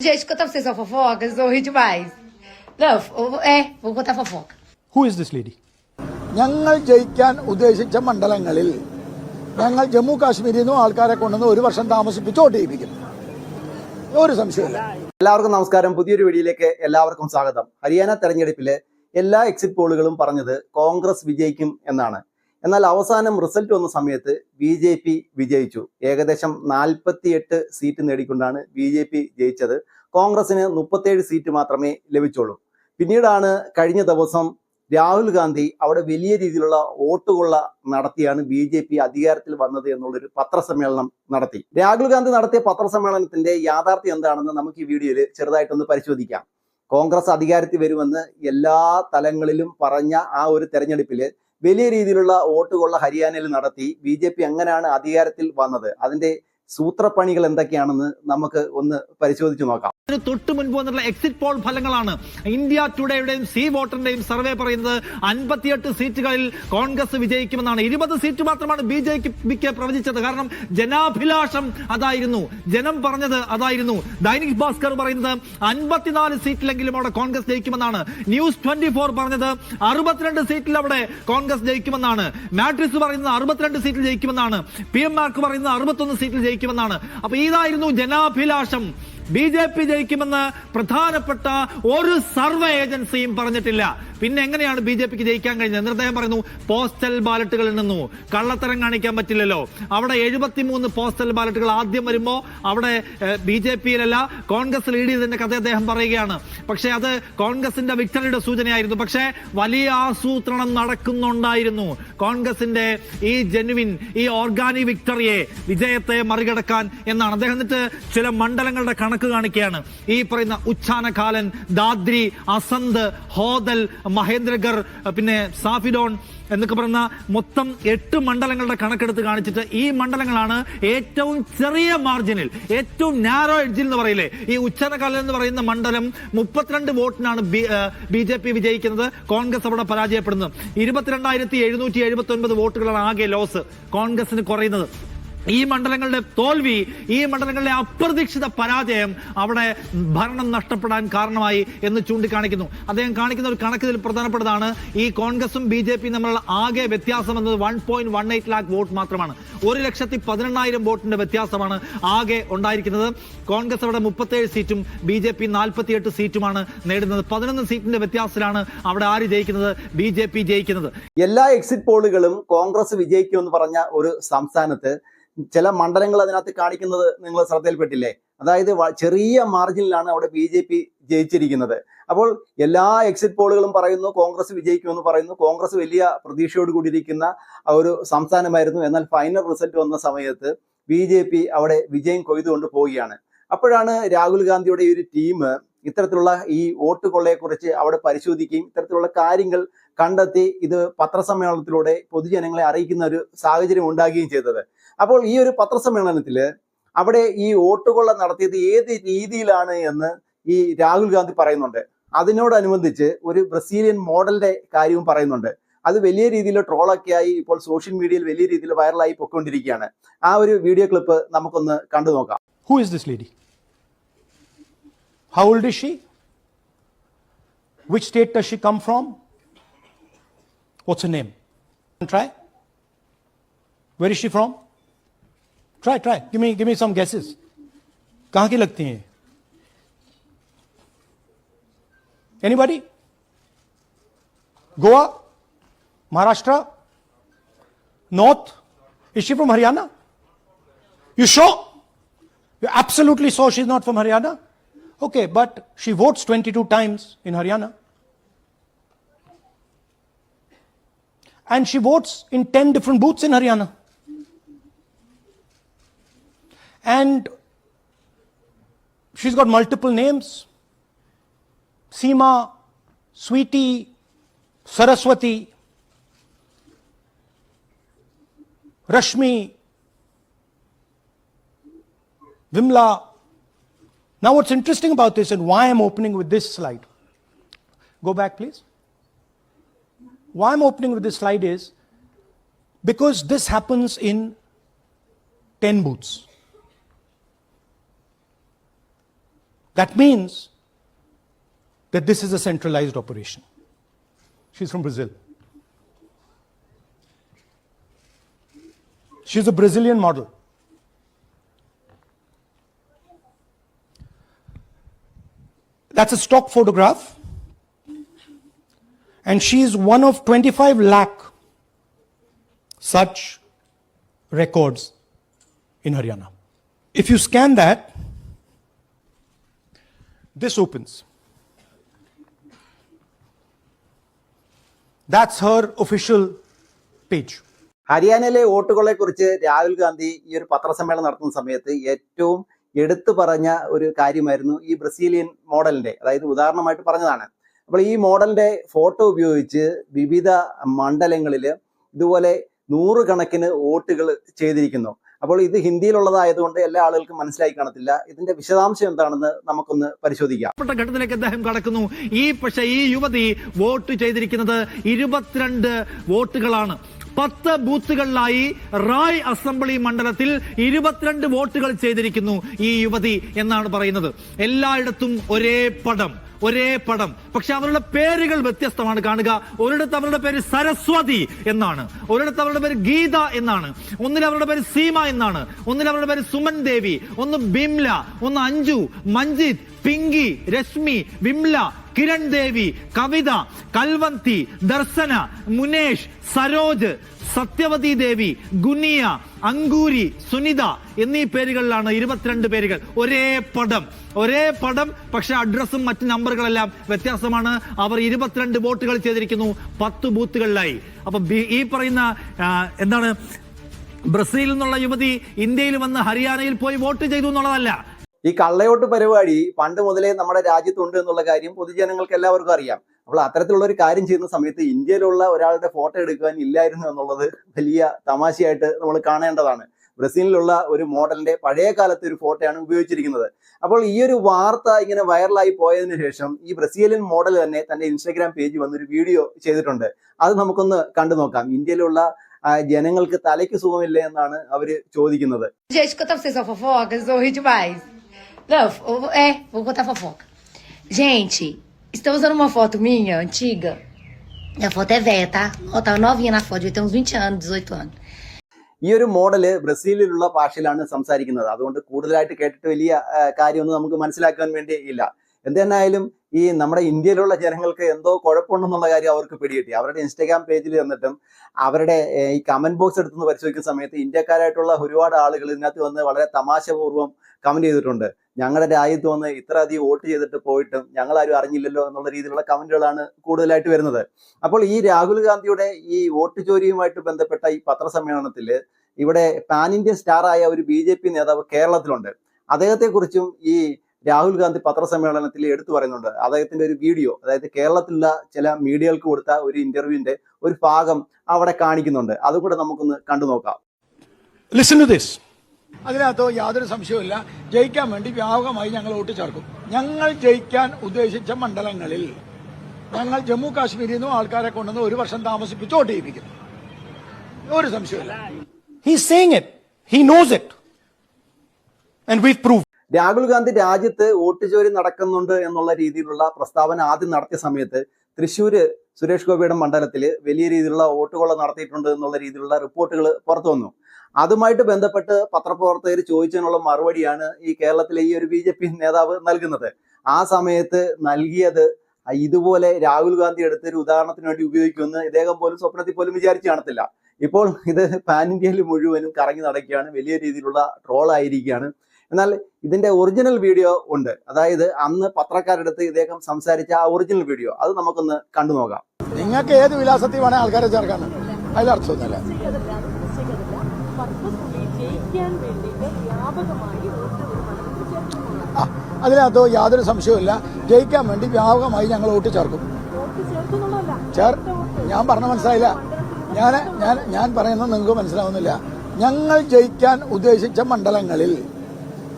Gente, contar pra vocês uma fofoca, vocês vão rir demais. Não, é, vou contar fofoca. Who is this lady? ഞങ്ങൾ ജയിക്കാൻ ഉദ്ദേശിച്ച മണ്ഡലങ്ങളിൽ ഞങ്ങൾ ജമ്മു കാശ്മീരിൽ നിന്നും ആൾക്കാരെ കൊണ്ടുവന്ന് ഒരു വർഷം താമസിപ്പിച്ച് വോട്ട് ചെയ്യിപ്പിക്കും ഒരു സംശയമില്ല എല്ലാവർക്കും നമസ്കാരം പുതിയൊരു വീഡിയോയിലേക്ക് എല്ലാവർക്കും സ്വാഗതം ഹരിയാന തെരഞ്ഞെടുപ്പിലെ എല്ലാ എക്സിറ്റ് പോളുകളും പറഞ്ഞത് കോൺഗ്രസ് വിജയിക്കും എന്നാണ് എന്നാൽ അവസാനം റിസൾട്ട് വന്ന സമയത്ത് ബി ജെ പി വിജയിച്ചു. ഏകദേശം നാൽപ്പത്തിയെട്ട് സീറ്റ് നേടിക്കൊണ്ടാണ് ബി ജെ പി ജയിച്ചത്. കോൺഗ്രസിന് മുപ്പത്തേഴ് സീറ്റ് മാത്രമേ ലഭിച്ചുള്ളൂ. പിന്നീടാണ് കഴിഞ്ഞ ദിവസം രാഹുൽ ഗാന്ധി അവിടെ വലിയ രീതിയിലുള്ള വോട്ടുകൊള്ള നടത്തിയാണ് ബി ജെ പി അധികാരത്തിൽ വന്നത് എന്നുള്ളൊരു പത്രസമ്മേളനം നടത്തി. രാഹുൽ ഗാന്ധി നടത്തിയ പത്രസമ്മേളനത്തിന്റെ യാഥാർത്ഥ്യം എന്താണെന്ന് നമുക്ക് ഈ വീഡിയോയിൽ ചെറുതായിട്ടൊന്ന് പരിശോധിക്കാം. കോൺഗ്രസ് അധികാരത്തിൽ വരുമെന്ന് എല്ലാ തലങ്ങളിലും പറഞ്ഞ ആ ഒരു തെരഞ്ഞെടുപ്പിൽ വലിയ രീതിയിലുള്ള വോട്ടുകൊള്ള ഹരിയാനയിൽ നടത്തി ബി ജെ പി എങ്ങനെയാണ് അധികാരത്തിൽ വന്നത്? അതിന്റെ സൂത്രപ്പണികൾ എന്തൊക്കെയാണെന്ന് നമുക്ക് ഒന്ന് പരിശോധിച്ചു നോക്കാം. തൊട്ട് മുൻപ് വന്നിട്ടുള്ള എക്സിറ്റ് പോൾ ഫലങ്ങളാണ്. ഇന്ത്യ ടുഡേയുടെയും സി വോട്ടറിന്റെയും സർവേ പറയുന്നത് അൻപത്തിയെട്ട് സീറ്റുകളിൽ കോൺഗ്രസ് വിജയിക്കുമെന്നാണ്. ഇരുപത് സീറ്റ് മാത്രമാണ് ബി ജെ പിക്ക് പ്രവചിച്ചത്. കാരണം ജനാഭിലാഷം അതായിരുന്നു. ജനം പറഞ്ഞത് അതായിരുന്നു. ദൈനിക് ഭാസ്കർ പറയുന്നത് അൻപത്തിനാല് സീറ്റിലെങ്കിലും അവിടെ കോൺഗ്രസ് ജയിക്കുമെന്നാണ്. ന്യൂസ് ട്വന്റി ഫോർ പറഞ്ഞത് അറുപത്തിരണ്ട് സീറ്റിൽ അവിടെ കോൺഗ്രസ് ജയിക്കുമെന്നാണ്. മാട്രിക്സ് പറയുന്നത് അറുപത്തിരണ്ട് സീറ്റിൽ ജയിക്കുമെന്നാണ്. പി എം മാർക്ക് പറയുന്നത് അറുപത്തൊന്ന് സീറ്റിൽ ജയിക്കുമെന്നാണ്. അപ്പൊ ഇതായിരുന്നു ജനാഭിലാഷം. ബി ജെ പി ജയിക്കുമെന്ന് പ്രധാനപ്പെട്ട ഒരു സർവേ ഏജൻസിയും പറഞ്ഞിട്ടില്ല. പിന്നെ എങ്ങനെയാണ് ബി ജെ പിക്ക് ജയിക്കാൻ കഴിഞ്ഞത്? എന്നിട്ട് അദ്ദേഹം പറയുന്നു പോസ്റ്റൽ ബാലറ്റുകളിൽ നിന്നു. കള്ളത്തരം കാണിക്കാൻ പറ്റില്ലല്ലോ. അവിടെ എഴുപത്തിമൂന്ന് പോസ്റ്റൽ ബാലറ്റുകൾ ആദ്യം വരുമ്പോ അവിടെ ബി ജെ പിയിലല്ല കോൺഗ്രസ് ലീഡ് ചെയ്തതിന്റെ കഥ അദ്ദേഹം പറയുകയാണ്. പക്ഷേ അത് കോൺഗ്രസിന്റെ വിക്ടറിയുടെ സൂചനയായിരുന്നു. പക്ഷേ വലിയ ആസൂത്രണം നടക്കുന്നുണ്ടായിരുന്നു. കോൺഗ്രസിന്റെ ഈ ജെനുവിൻ ഈ ഓർഗാനിക് വിക്ടറിയെ വിജയത്തെ മറികടക്കാൻ എന്നാണ്. അദ്ദേഹം എന്നിട്ട് ചില മണ്ഡലങ്ങളുടെ കണക്ക് കാണിക്കുകയാണ്. ഈ പറയുന്ന ഉച്ചാനകാലൻ ദാദ്രി അസന്ത് ഹോദൽ മഹേന്ദ്രഗർ പിന്നെ സാഫിഡോൺ എന്നൊക്കെ പറയുന്ന മൊത്തം എട്ട് മണ്ഡലങ്ങളുടെ കണക്കെടുത്ത് കാണിച്ചിട്ട് ഈ മണ്ഡലങ്ങളാണ് ഏറ്റവും ചെറിയ മാർജിനിൽ ഏറ്റവും നാരോ എഡ്ജിൽ എന്ന് പറയില്ലേ? ഈ ഉച്ചനകാലം എന്ന് പറയുന്ന മണ്ഡലം മുപ്പത്തിരണ്ട് വോട്ടിനാണ് ബി ജെ പി വിജയിക്കുന്നത്. കോൺഗ്രസ് അവിടെ പരാജയപ്പെടുന്നത് ഇരുപത്തിരണ്ടായിരത്തി എഴുന്നൂറ്റി എഴുപത്തി ഒൻപത് വോട്ടുകളാണ് ആകെ ലോസ് കോൺഗ്രസിന് കുറയുന്നത്. ഈ മണ്ഡലങ്ങളുടെ തോൽവി ഈ മണ്ഡലങ്ങളിലെ അപ്രതീക്ഷിത പരാജയം അവിടെ ഭരണം നഷ്ടപ്പെടാൻ കാരണമായി എന്ന് ചൂണ്ടിക്കാണിക്കുന്നു. അദ്ദേഹം കാണിക്കുന്ന ഒരു കണക്കിൽ പ്രധാനപ്പെട്ടതാണ് ഈ കോൺഗ്രസും ബി ജെ പിയും തമ്മിലുള്ള ആകെ വ്യത്യാസം എന്നത് one point one eight lakh vote മാത്രമാണ്. ഒരു ലക്ഷത്തി പതിനെണ്ണായിരം വോട്ടിന്റെ വ്യത്യാസമാണ് ആകെ ഉണ്ടായിരിക്കുന്നത്. കോൺഗ്രസ് അവിടെ മുപ്പത്തേഴ് സീറ്റും ബി ജെ പി നാൽപ്പത്തിയെട്ട് സീറ്റുമാണ് നേടുന്നത്. പതിനൊന്ന് സീറ്റിന്റെ വ്യത്യാസത്തിലാണ് അവിടെ ആര് ജയിക്കുന്നത്? ബി ജെ പി ജയിക്കുന്നത്. എല്ലാ എക്സിറ്റ് പോളുകളും കോൺഗ്രസ് വിജയിക്കുമെന്ന് പറഞ്ഞ ഒരു സംസ്ഥാനത്ത് ചില മണ്ഡലങ്ങൾ അതിനകത്ത് കാണിക്കുന്നത് നിങ്ങൾ ശ്രദ്ധയിൽപ്പെട്ടില്ലേ? അതായത് ചെറിയ മാർജിനിലാണ് അവിടെ ബി ജെ പി ജയിച്ചിരിക്കുന്നത്. അപ്പോൾ എല്ലാ എക്സിറ്റ് പോളുകളും പറയുന്നു കോൺഗ്രസ് വിജയിക്കുമെന്ന് പറയുന്നു. കോൺഗ്രസ് വലിയ പ്രതീക്ഷയോട് കൂടിയിരിക്കുന്ന ഒരു സംസ്ഥാനമായിരുന്നു. എന്നാൽ ഫൈനൽ റിസൾട്ട് വന്ന സമയത്ത് ബി ജെ പി അവിടെ വിജയം കൊയ്തുകൊണ്ട് പോവുകയാണ്. അപ്പോഴാണ് രാഹുൽ ഗാന്ധിയുടെ ഒരു ടീം ഇത്തരത്തിലുള്ള ഈ വോട്ട് കൊള്ളയെക്കുറിച്ച് അവിടെ പരിശോധിക്കുകയും ഇത്തരത്തിലുള്ള കാര്യങ്ങൾ കണ്ടെത്തി ഇത് പത്രസമ്മേളനത്തിലൂടെ പൊതുജനങ്ങളെ അറിയിക്കുന്ന ഒരു സാഹചര്യം ഉണ്ടാകുകയും ചെയ്തത്. അപ്പോൾ ഈ ഒരു പത്രസമ്മേളനത്തിൽ അവിടെ ഈ വോട്ടുകൊള്ള നടത്തിയത് ഏത് രീതിയിലാണ് എന്ന് ഈ രാഹുൽ ഗാന്ധി പറയുന്നുണ്ട് അതിനോടനുബന്ധിച്ച് ഒരു ബ്രസീലിയൻ മോഡലിന്റെ കാര്യവും പറയുന്നുണ്ട് അത് വലിയ രീതിയിൽ ട്രോളൊക്കെ ആയി ഇപ്പോൾ സോഷ്യൽ മീഡിയയിൽ വലിയ രീതിയിൽ വൈറലായി പൊയ്ക്കൊണ്ടിരിക്കുകയാണ് ആ ഒരു വീഡിയോ ക്ലിപ്പ് നമുക്കൊന്ന് കണ്ടു നോക്കാം who is this lady how she? Which state does she come from? What's her name? Try. Where is she from? Try, try. Give me, give me some guesses. कहाँ की लगती हैं Anybody? Goa? Maharashtra? North? Is she from Haryana? You sure? You're absolutely sure she's not from Haryana? Okay, but she votes 22 times in Haryana. And she votes in 10 different booths in Haryana. And she's got multiple names Seema, Sweetie, Saraswati, Rashmi, Vimla. Now, what's interesting about this and why I'm opening with this slide, go back, please. Why I'm opening with this slide is because this happens in 10 booths. That means that this is a centralized operation. She's from Brazil. She's a Brazilian model. That's a stock photograph. And she's one of 25 lakh such records in Haryana. If you scan that, this opens. That's her official page. ഹരിയാനയിലെ വോട്ടുകളെ കുറിച്ച് രാഹുൽ ഗാന്ധി ഈ ഒരു പത്രസമ്മേളനം നടത്തുന്ന സമയത്ത് ഏറ്റവും എടുത്തു പറഞ്ഞ ഒരു കാര്യമായിരുന്നു ഈ ബ്രസീലിയൻ മോഡലിന്റെ അതായത് ഉദാഹരണമായിട്ട് പറഞ്ഞതാണ് അപ്പോൾ ഈ മോഡലിന്റെ ഫോട്ടോ ഉപയോഗിച്ച് വിവിധ മണ്ഡലങ്ങളിൽ ഇതുപോലെ നൂറുകണക്കിന് വോട്ടുകൾ ചെയ്തിരിക്കുന്നു അപ്പോൾ ഇത് ഹിന്ദിയിലുള്ളതായതുകൊണ്ട് എല്ലാ ആളുകൾക്കും മനസ്സിലായി കാണത്തില്ല. ഇതിന്റെ വിശദാംശം എന്താണെന്ന് നമുക്കൊന്ന് പരിശോധിക്കാം. ഘട്ടത്തിലേക്ക് അദ്ദേഹം കടക്കുന്നു. ഈ പക്ഷെ ഈ യുവതി വോട്ട് ചെയ്തിരിക്കുന്നത് ഇരുപത്തിരണ്ട് വോട്ടുകളാണ്. പത്ത് ബൂത്തുകളിലായി റായ് അസംബ്ലി മണ്ഡലത്തിൽ ഇരുപത്തിരണ്ട് വോട്ടുകൾ ചെയ്തിരിക്കുന്നു ഈ യുവതി എന്നാണ് പറയുന്നത്. എല്ലായിടത്തും ഒരേ പടം. ഒരേ പടം. പക്ഷെ അവരുടെ പേരുകൾ വ്യത്യസ്തമാണ്. കാണുക ഒരിടത്ത് അവരുടെ പേര് സരസ്വതി എന്നാണ്. ഒരിടത്ത് അവരുടെ പേര് ഗീത എന്നാണ്. ഒന്നിൽ അവരുടെ പേര് സീമ എന്നാണ്. ഒന്നിൽ അവരുടെ പേര് സുമൻ ദേവി. ഒന്ന് ബിംല ഒന്ന് അഞ്ജു മഞ്ജിത് പിങ്കി രശ്മി വിംല കിരൺ ദേവി കവിത കൽവന്തി ദർശന മുനേഷ് സരോജ് സത്യവതി ദേവി ഗുനിയ അങ്കൂരി സുനിത എന്നീ പേരുകളിലാണ് ഇരുപത്തിരണ്ട് പേരുകൾ. ഒരേ പടം ഒരേ പടം പക്ഷെ അഡ്രസ്സും മറ്റ് നമ്പറുകളെല്ലാം വ്യത്യാസമാണ്. അവർ ഇരുപത്തിരണ്ട് വോട്ടുകൾ ചെയ്തിരിക്കുന്നു പത്ത് ബൂത്തുകളിലായി. അപ്പൊ ഈ പറയുന്ന എന്താണ് ബ്രസീലിൽ നിന്നുള്ള യുവതി ഇന്ത്യയിൽ വന്ന് ഹരിയാനയിൽ പോയി വോട്ട് ചെയ്തു എന്നുള്ളതല്ല. ഈ കള്ളയോട്ട് പരിപാടി പണ്ട് മുതലേ നമ്മുടെ രാജ്യത്തുണ്ട് എന്നുള്ള കാര്യം പൊതുജനങ്ങൾക്ക് എല്ലാവർക്കും അറിയാം. അപ്പോൾ അത്തരത്തിലുള്ള ഒരു കാര്യം ചെയ്യുന്ന സമയത്ത് ഇന്ത്യയിലുള്ള ഒരാളുടെ ഫോട്ടോ എടുക്കാൻ ഇല്ലായിരുന്നു എന്നുള്ളത് വലിയ തമാശയായിട്ട് നമ്മൾ കാണേണ്ടതാണ്. ബ്രസീലിലുള്ള ഒരു മോഡലിന്റെ പഴയ കാലത്തെ ഒരു ഫോട്ടോയാണ് ഉപയോഗിച്ചിരിക്കുന്നത്. അപ്പോൾ ഈ ഒരു വാർത്ത ഇങ്ങനെ വൈറലായി പോയതിനു ശേഷം ഈ ബ്രസീലിയൻ മോഡൽ തന്നെ തന്റെ ഇൻസ്റ്റാഗ്രാം പേജ് വന്നൊരു വീഡിയോ ചെയ്തിട്ടുണ്ട്. അത് നമുക്കൊന്ന് കണ്ടു നോക്കാം. ഇന്ത്യയിലുള്ള ജനങ്ങൾക്ക് തലയ്ക്ക് സുഖമില്ല എന്നാണ് അവർ ചോദിക്കുന്നത്. Gente, estão usando uma foto minha, antiga. A foto é velha, tá? Eu tava novinha na foto, eu tenho uns 20 anos, 18 anos. ഈ ഒരു മോഡൽ ബ്രസീലിലുള്ള ഭാഷയിലാണ് സംസാരിക്കുന്നത് അതുകൊണ്ട് കൂടുതലായിട്ട് കേട്ടിട്ട് വലിയ കാര്യമൊന്നും നമുക്ക് മനസ്സിലാക്കാൻ വേണ്ടി ഇല്ല എന്തെന്നായാലും ഈ നമ്മുടെ ഇന്ത്യയിലുള്ള ജനങ്ങൾക്ക് എന്തോ കുഴപ്പമുണ്ടെന്നുള്ള കാര്യം അവർക്ക് പിടികിട്ടി അവരുടെ ഇൻസ്റ്റാഗ്രാം പേജിൽ വന്നിട്ടും അവരുടെ ഈ കമന്റ് ബോക്സ് എടുത്തുനിന്ന് പരിശോധിക്കുന്ന സമയത്ത് ഇന്ത്യക്കാരായിട്ടുള്ള ഒരുപാട് ആളുകൾ ഇതിനകത്ത് വന്ന് വളരെ തമാശപൂർവം കമന്റ് ചെയ്തിട്ടുണ്ട് ഞങ്ങളുടെ രാജ്യത്ത് വന്ന് ഇത്ര അധികം വോട്ട് ചെയ്തിട്ട് പോയിട്ടും ഞങ്ങൾ ആരും അറിഞ്ഞില്ലല്ലോ എന്നുള്ള രീതിയിലുള്ള കമന്റുകളാണ് കൂടുതലായിട്ട് വരുന്നത്. അപ്പോൾ ഈ രാഹുൽ ഗാന്ധിയുടെ ഈ വോട്ട് ചോരിയുമായിട്ട് ബന്ധപ്പെട്ട ഈ പത്രസമ്മേളനത്തിൽ ഇവിടെ പാൻ ഇന്ത്യൻ സ്റ്റാറായ ഒരു ബി ജെ പി നേതാവ് കേരളത്തിലുണ്ട്. അദ്ദേഹത്തെക്കുറിച്ചും ഈ രാഹുൽ ഗാന്ധി പത്രസമ്മേളനത്തിൽ എടുത്തു പറയുന്നുണ്ട്. അദ്ദേഹത്തിന്റെ ഒരു വീഡിയോ അതായത് കേരളത്തിലുള്ള ചില മീഡിയകൾക്ക് കൊടുത്ത ഒരു ഇന്റർവ്യൂവിന്റെ ഒരു ഭാഗം അവിടെ കാണിക്കുന്നുണ്ട്. അതുകൂടെ നമുക്കൊന്ന് കണ്ടു നോക്കാം ലിസൺ ടു this. അതിനകത്ത് യാതൊരു സംശയവുമില്ല. ജയിക്കാൻ വേണ്ടി വ്യാപകമായി ഞങ്ങൾ വോട്ട് ചേർക്കും. ഞങ്ങൾ ജയിക്കാൻ ഉദ്ദേശിച്ച മണ്ഡലങ്ങളിൽ ഞങ്ങൾ ജമ്മു കാശ്മീരിൽ നിന്നും ആൾക്കാരെ കൊണ്ടുവന്ന് ഒരു വർഷം താമസിപ്പിച്ച് വോട്ട് ചെയ്യിപ്പിക്കും ഒരു സംശയമില്ല He's saying it. He knows it. And we prove Rahul Gandhi രാജ്യത്ത് വോട്ട് ചോരി നടക്കുന്നുണ്ട് എന്നുള്ള രീതിയിലുള്ള പ്രസ്താവന ആദ്യം നടത്തിയ സമയത്ത് തൃശ്ശൂര് സുരേഷ് ഗോപിയുടെ മണ്ഡലത്തിൽ വലിയ രീതിയിലുള്ള വോട്ടുകൊള്ള നടത്തിയിട്ടുണ്ട് എന്നുള്ള രീതിയിലുള്ള റിപ്പോർട്ടുകൾ പുറത്തു വന്നു. അതുമായിട്ട് ബന്ധപ്പെട്ട് പത്രപ്രവർത്തകർ ചോദിച്ചതിനുള്ള മറുപടിയാണ് ഈ കേരളത്തിലെ ഈ ഒരു ബി ജെ പി നേതാവ് നൽകുന്നത്. ആ സമയത്ത് നൽകിയത് ഇതുപോലെ രാഹുൽ ഗാന്ധി എടുത്തൊരു ഉദാഹരണത്തിന് വേണ്ടി ഉപയോഗിക്കുമെന്ന് ഇദ്ദേഹം പോലും സ്വപ്നത്തിൽ പോലും വിചാരിച്ചു കാണത്തില്ല. ഇപ്പോൾ ഇത് പാൻ ഇന്ത്യയിൽ മുഴുവനും കറങ്ങി നടക്കുകയാണ്. വലിയ രീതിയിലുള്ള ട്രോൾ ആയിരിക്കുകയാണ് എന്നാൽ ഇതിന്റെ ഒറിജിനൽ വീഡിയോ ഉണ്ട്. അതായത് അന്ന് പത്രക്കാരെടുത്ത് ഇദ്ദേഹം സംസാരിച്ച ആ ഒറിജിനൽ വീഡിയോ അത് നമുക്കൊന്ന് കണ്ടു നോക്കാം. നിങ്ങൾക്ക് ഏത് വിലാസത്തിൽ വേണേൽ ആൾക്കാരെ ചേർക്കാൻ? അതിലർത്ഥമൊന്നുമില്ല അതിനകത്ത് യാതൊരു സംശയവുമില്ല. ജയിക്കാൻ വേണ്ടി വ്യാപകമായി ഞങ്ങൾ വോട്ട് ചേർക്കും. ചേർ ഞാൻ പറഞ്ഞ മനസ്സിലായില്ല. ഞാൻ ഞാൻ ഞാൻ പറയുന്നത് നിങ്ങൾക്ക് മനസ്സിലാവുന്നില്ല. ഞങ്ങൾ ജയിക്കാൻ ഉദ്ദേശിച്ച മണ്ഡലങ്ങളിൽ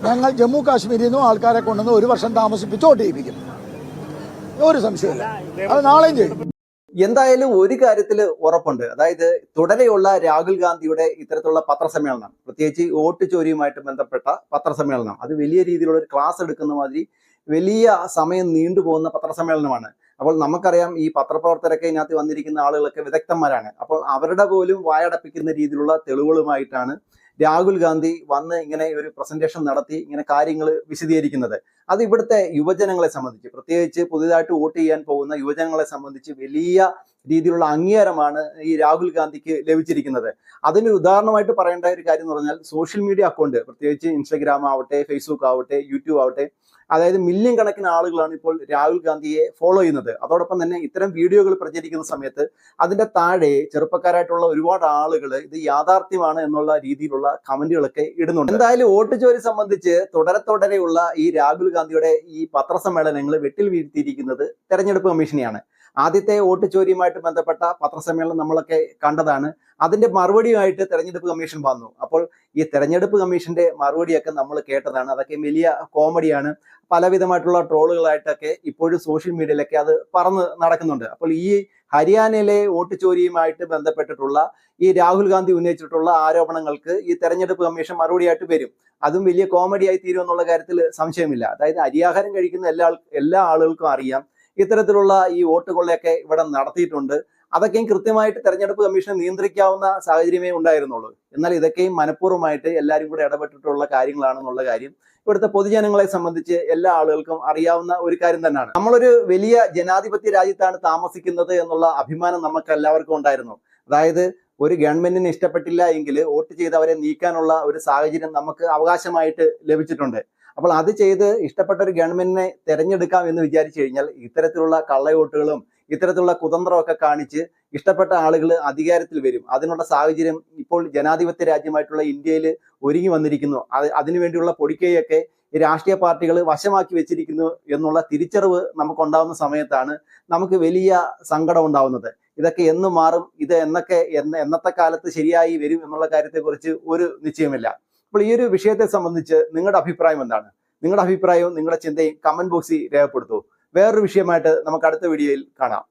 ഞങ്ങൾ ജമ്മു കാശ്മീരിൽ നിന്നും ആൾക്കാരെ കൊണ്ടുവന്ന് ഒരു വർഷം താമസിപ്പിച്ച് വോട്ട് ചെയ്യിപ്പിക്കും ഒരു സംശയമില്ല അത് നാളെയും ചെയ്യും. എന്തായാലും ഒരു കാര്യത്തിൽ ഉറപ്പുണ്ട്. അതായത് തുടരെയുള്ള രാഹുൽ ഗാന്ധിയുടെ ഇത്തരത്തിലുള്ള പത്രസമ്മേളനം പ്രത്യേകിച്ച് വോട്ട് ചോരിയുമായിട്ട് ബന്ധപ്പെട്ട പത്രസമ്മേളനം അത് വലിയ രീതിയിലുള്ള ഒരു ക്ലാസ് എടുക്കുന്ന മാതിരി വലിയ സമയം നീണ്ടുപോകുന്ന പത്രസമ്മേളനമാണ്. അപ്പോൾ നമുക്കറിയാം ഈ പത്രപ്രവർത്തകരൊക്കെ ഇതിനകത്ത് വന്നിരിക്കുന്ന ആളുകളൊക്കെ വിദഗ്ധന്മാരാണ്. അപ്പോൾ അവരുടെ പോലും വായടപ്പിക്കുന്ന രീതിയിലുള്ള തെളിവുകളുമായിട്ടാണ് രാഹുൽ ഗാന്ധി വന്ന് ഇങ്ങനെ ഒരു പ്രസന്റേഷൻ നടത്തി ഇങ്ങനെ കാര്യങ്ങൾ വിശദീകരിക്കുന്നത്. അത് ഇവിടുത്തെ യുവജനങ്ങളെ സംബന്ധിച്ച് പ്രത്യേകിച്ച് പുതിയതായിട്ട് വോട്ട് ചെയ്യാൻ പോകുന്ന യുവജനങ്ങളെ സംബന്ധിച്ച് വലിയ രീതിയിലുള്ള അംഗീകാരമാണ് ഈ രാഹുൽ ഗാന്ധിക്ക് ലഭിച്ചിരിക്കുന്നത്. അതിനൊരു ഉദാഹരണമായിട്ട് പറയേണ്ട ഒരു കാര്യം എന്ന് പറഞ്ഞാൽ സോഷ്യൽ മീഡിയ അക്കൗണ്ട് പ്രത്യേകിച്ച് ഇൻസ്റ്റാഗ്രാം ആവട്ടെ ഫേസ്ബുക്ക് ആവട്ടെ യൂട്യൂബ് ആവട്ടെ അതായത് മില്യൺ കണക്കിന് ആളുകളാണ് ഇപ്പോൾ രാഹുൽ ഗാന്ധിയെ ഫോളോ ചെയ്യുന്നത്. അതോടൊപ്പം തന്നെ ഇത്തരം വീഡിയോകൾ പ്രചരിക്കുന്ന സമയത്ത് അതിന്റെ താഴെ ചെറുപ്പക്കാരായിട്ടുള്ള ഒരുപാട് ആളുകൾ ഇത് യാഥാർത്ഥ്യമാണ് എന്നുള്ള രീതിയിലുള്ള കമന്റുകളൊക്കെ ഇടുന്നുണ്ട്. എന്തായാലും വോട്ട് ജോലി സംബന്ധിച്ച് തുടരെ തുടരെയുള്ള ഈ രാഹുൽ ഗാന്ധിയുടെ ഈ പത്രസമ്മേളനങ്ങൾ വെട്ടിൽ വീഴ്ത്തിയിരിക്കുന്നത് തെരഞ്ഞെടുപ്പ് കമ്മീഷനെയാണ്. ആദ്യത്തെ വോട്ട് ചോരിയുമായിട്ട് ബന്ധപ്പെട്ട പത്രസമ്മേളനം നമ്മളൊക്കെ കണ്ടതാണ്. അതിന്റെ മറുപടിയുമായിട്ട് തെരഞ്ഞെടുപ്പ് കമ്മീഷൻ വന്നു. അപ്പോൾ ഈ തെരഞ്ഞെടുപ്പ് കമ്മീഷന്റെ മറുപടിയൊക്കെ നമ്മൾ കേട്ടതാണ്. അതൊക്കെ വലിയ കോമഡിയാണ്. പലവിധമായിട്ടുള്ള ട്രോളുകളായിട്ടൊക്കെ ഇപ്പോഴും സോഷ്യൽ മീഡിയയിലൊക്കെ അത് പറന്ന് നടക്കുന്നുണ്ട്. അപ്പോൾ ഈ ഹരിയാനയിലെ വോട്ട് ചോരിയുമായിട്ട് ബന്ധപ്പെട്ടിട്ടുള്ള ഈ രാഹുൽ ഗാന്ധി ഉന്നയിച്ചിട്ടുള്ള ആരോപണങ്ങൾക്ക് ഈ തെരഞ്ഞെടുപ്പ് കമ്മീഷൻ മറുപടിയായിട്ട് വരും. അതും വലിയ കോമഡിയായി തീരും എന്നുള്ള കാര്യത്തിൽ സംശയമില്ല. അതായത് അരിയാഹാരം കഴിക്കുന്ന എല്ലാ എല്ലാ ആളുകൾക്കും അറിയാം. ഇത്തരത്തിലുള്ള ഈ വോട്ടുകളെയൊക്കെ ഇവിടെ നടത്തിയിട്ടുണ്ട്. അതൊക്കെയും കൃത്യമായിട്ട് തെരഞ്ഞെടുപ്പ് കമ്മീഷനെ നിയന്ത്രിക്കാവുന്ന സാഹചര്യമേ ഉണ്ടായിരുന്നുള്ളൂ. എന്നാൽ ഇതൊക്കെയും മനഃപൂർവമായിട്ട് എല്ലാവരും കൂടെ ഇടപെട്ടിട്ടുള്ള കാര്യങ്ങളാണെന്നുള്ള കാര്യം ഇവിടുത്തെ പൊതുജനങ്ങളെ സംബന്ധിച്ച് എല്ലാ ആളുകൾക്കും അറിയാവുന്ന ഒരു കാര്യം തന്നെയാണ്. നമ്മളൊരു വലിയ ജനാധിപത്യ രാജ്യത്താണ് താമസിക്കുന്നത് എന്നുള്ള അഭിമാനം നമുക്ക് എല്ലാവർക്കും ഉണ്ടായിരുന്നു. അതായത് ഒരു ഗവൺമെന്റിന് ഇഷ്ടപ്പെട്ടില്ല എങ്കിൽ വോട്ട് ചെയ്തവരെ നീക്കാനുള്ള ഒരു സാഹചര്യം നമുക്ക് അവകാശമായിട്ട് ലഭിച്ചിട്ടുണ്ട്. അപ്പോൾ അത് ചെയ്ത് ഇഷ്ടപ്പെട്ട ഒരു ഗവൺമെന്റിനെ തെരഞ്ഞെടുക്കാം എന്ന് വിചാരിച്ചു കഴിഞ്ഞാൽ ഇത്തരത്തിലുള്ള കള്ളവോട്ടുകളും ഇത്തരത്തിലുള്ള കുതന്ത്രമൊക്കെ കാണിച്ച് ഇഷ്ടപ്പെട്ട ആളുകൾ അധികാരത്തിൽ വരും. അതിനുള്ള സാഹചര്യം ഇപ്പോൾ ജനാധിപത്യ രാജ്യമായിട്ടുള്ള ഇന്ത്യയിൽ ഒരുങ്ങി വന്നിരിക്കുന്നു. അത് അതിനുവേണ്ടിയുള്ള പൊടിക്കൈയൊക്കെ രാഷ്ട്രീയ പാർട്ടികൾ വശമാക്കി വെച്ചിരിക്കുന്നു എന്നുള്ള തിരിച്ചറിവ് നമുക്കുണ്ടാവുന്ന സമയത്താണ് നമുക്ക് വലിയ സങ്കടം ഉണ്ടാവുന്നത്. ഇതൊക്കെ എന്ന് മാറും ഇത് എന്നൊക്കെ എന്ന് എന്നത്തെ കാലത്ത് ശരിയായി വരും എന്നുള്ള കാര്യത്തെക്കുറിച്ച് ഒരു നിശ്ചയമില്ല അപ്പോൾ ഈ ഒരു വിഷയത്തെ സംബന്ധിച്ച് നിങ്ങളുടെ അഭിപ്രായം എന്താണ്? നിങ്ങളുടെ അഭിപ്രായവും നിങ്ങളുടെ ചിന്തയും കമന്റ് ബോക്സിൽ രേഖപ്പെടുത്തൂ. വേറൊരു വിഷയമായിട്ട് നമുക്ക് അടുത്ത വീഡിയോയിൽ കാണാം.